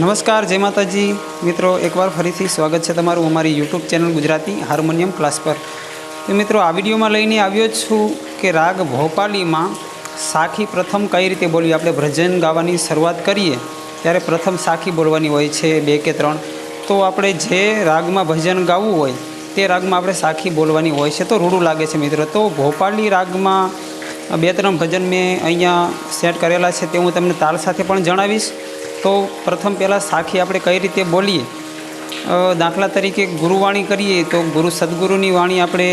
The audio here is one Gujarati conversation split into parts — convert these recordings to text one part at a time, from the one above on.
નમસ્કાર, જય માતાજી. મિત્રો, એકવાર ફરીથી સ્વાગત છે તમારું અમારી YouTube channel Gujarati harmonium class પર. તો મિત્રો, આ વિડીયોમાં લઈને આવ્યો છું કે રાગ ભોપાલીમાં સાખી પ્રથમ કઈ રીતે બોલવી? આપણે ભજન ગાવાની શરૂઆત કરીએ, ત્યારે પ્રથમ સાખી બોલવાની હોય છે, બે કે ત્રણ. તો આપણે જે રાગમાં ભજન ગાવું હોય, તે રાગમાં આપણે સાખી બોલવાની હોય છે. તો રૂડું લાગે છે મિત્રો. તો ભોપાલી રાગમાં બે ત્રણ ભજન મેં અહીંયા સેટ કરેલા છે, તે હું તમને તાલ સાથે પણ જણાવીશ. તો પ્રથમ પહેલાં સાખી આપણે કઈ રીતે બોલીએ? દાખલા તરીકે ગુરુવાણી કરીએ તો ગુરુ સદગુરુની વાણી આપણે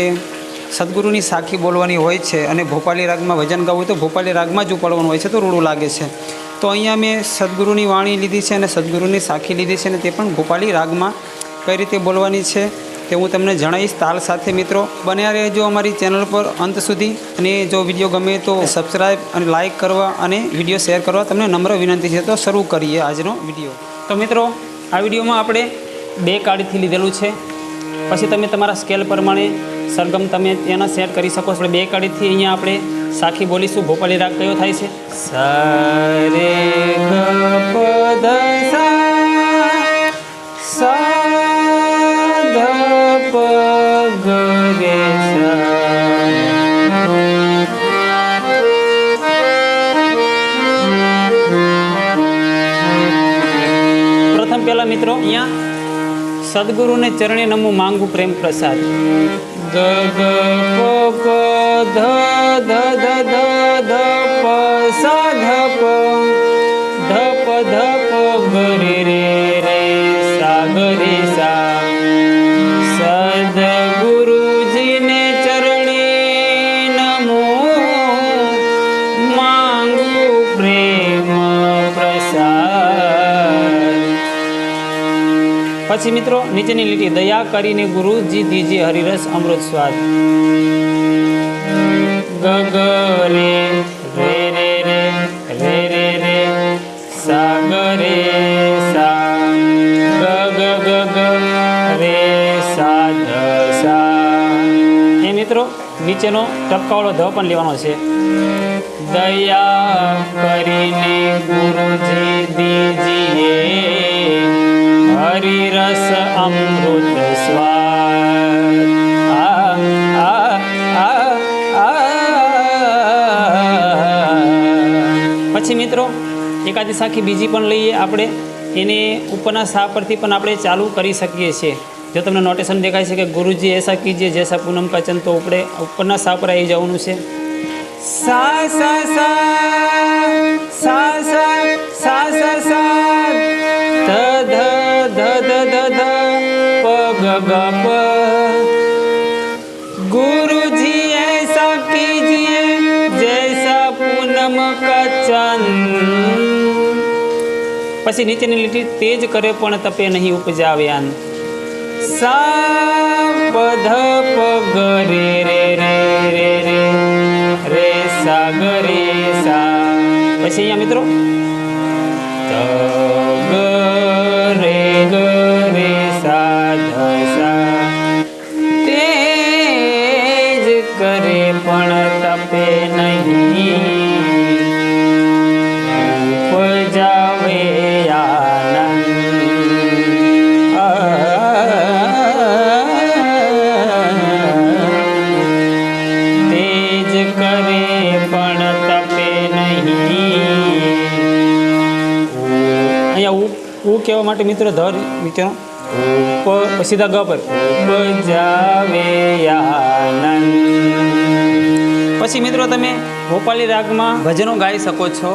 સદગુરુની સાખી બોલવાની હોય છે અને ભોપાલી રાગમાં ભજન ગાવું હોય તો ભોપાલી રાગમાં જ ઉપાડવાનું હોય છે તો રૂડું લાગે છે. તો અહીંયા મેં સદગુરુની વાણી લીધી છે અને સદગુરુની સાખી લીધી છે અને તે પણ ભોપાલી રાગમાં કઈ રીતે બોલવાની છે? તે હું તમને જણાવીશ તાલ સાથે મિત્રો. બન્યા રહેજો અમારી ચેનલ પર અંત સુધી. અને જો વીડિયો ગમે તો સબસ્ક્રાઈબ અને લાઇક કરવા અને વીડિયો શેર કરવા તમને નમ્ર વિનંતી છે તો શરૂ કરીએ આજનો વીડિયો. તો મિત્રો, આ વિડીયોમાં આપણે બે કાળીથી લીધેલું છે. પછી તમે તમારા સ્કેલ પ્રમાણે સરગમ તમે એના સેટ કરી શકો છો. બે કાળીથી અહીંયા આપણે સાખી બોલીશું. ભોપાલી રાગ કયો થાય છે? સા સદગુરુને ચરણે નમું માંગુ પ્રેમ પ્રસાદ. ગ ગ પ ધ ધ ધ ધ ધ પ સા ધ પ ધ પ ધ પ ગ રે રે સા ગ પછી મિત્રો, નીચેની લીટી, દયા કરીને ગુરુજી દીજે હરિરસ અમૃત સ્વાદ. ગગરે રે રે રે રે રે રે સા ગ ગ ગ રે સા સા એ મિત્રો, નીચેનો ટપકાવાળો ધ પણ લેવાનો છે. દયા કરીને ગુરુજી પછી મિત્રો, એકાદી સાખી બીજી પણ લઈએ આપણે. એને ઉપરના સા પરથી પણ આપણે ચાલુ કરી શકીએ છીએ. જો તમને નોટેશન દેખાય છે કે ગુરુજી એસા કીજીએ જેસા પૂનમ કા તો ઉપડે ઉપરના સા પર આવી જવાનું છે. સા સા સા. પછી નીચેની લીટી તેજ જ કરે પણ તપે નહીં ઉપજાવ્યા સા પધ રે રે રે રે રે રે સા. ગ સા પછી અહીંયા મિત્રો. ગ સા. તે જ કરે પણ તપે માટે મિત્ર ધર, મિત્ર. પછી આનંદ. પછી મિત્રો તમે ભોપાલી રાગમાં ભજનો ગાઈ શકો છો.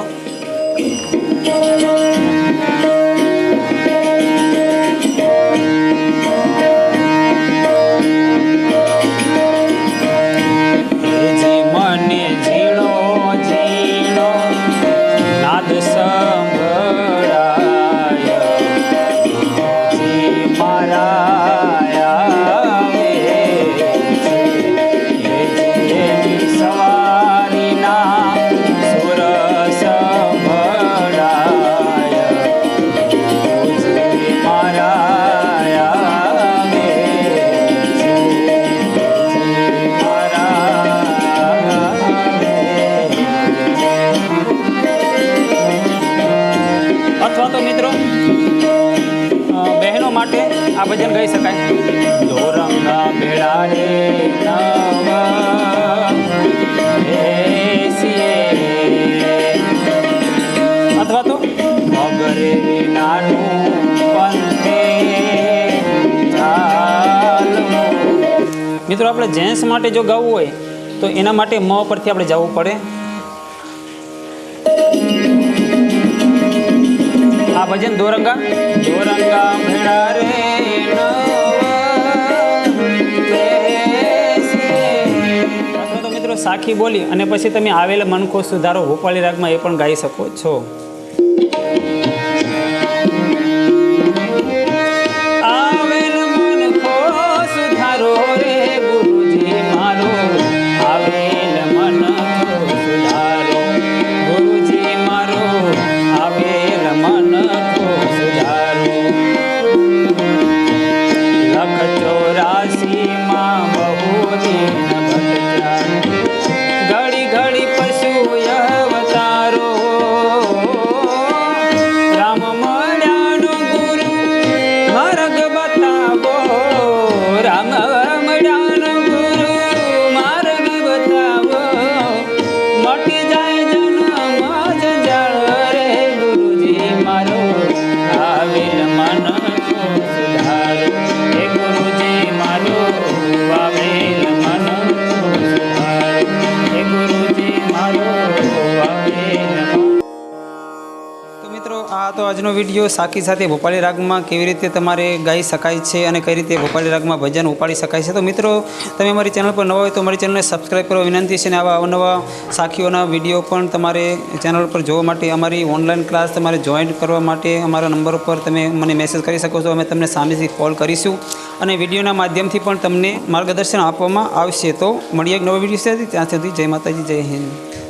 આ ભજન ગાઈ શકાય. દોરંગા મેળા રે નવ અથવા તો મગરે નાનું મિત્રો આપણે જેન્ટ્સ માટે જો ગાવું હોય તો એના માટે મ પરથી આપણે જવું પડે. આ ભજન દોરંગા. દોરંગા મેળા રે સાખી બોલી અને પછી તમે આવેલા મનખો સુધારો ભોપાલી રાગમાં એ પણ ગાઈ શકો છો. આવેલ મનખો સુધારો આ તો આજનો વીડિયો સાકી સાથે ભોપાલી રાગમાં કેવી રીતે તમારે ગાઈ શકાય છે અને કઈ રીતે ભોપાલી રાગમાં ભજન ઉપાડી શકાય છે? તો મિત્રો, તમે અમારી ચેનલ પર નવા હોય તો અમારી ચેનલને સબસ્ક્રાઈબ કરવા વિનંતી છે અને આવા અવનવા સાખીઓના વીડિયો પણ તમારે ચેનલ પર જોવા માટે, અમારી ઓનલાઈન ક્લાસ તમારે જોઈન કરવા માટે અમારા નંબર પર તમે મને મેસેજ કરી શકો છો. અમે તમને સામેથી કોલ કરીશું અને વિડીયોના માધ્યમથી પણ તમને માર્ગદર્શન આપવામાં આવશે. તો મળીએ એક નવો વીડિયો છે ત્યાં સુધી જય માતાજી, જય હિન્દ.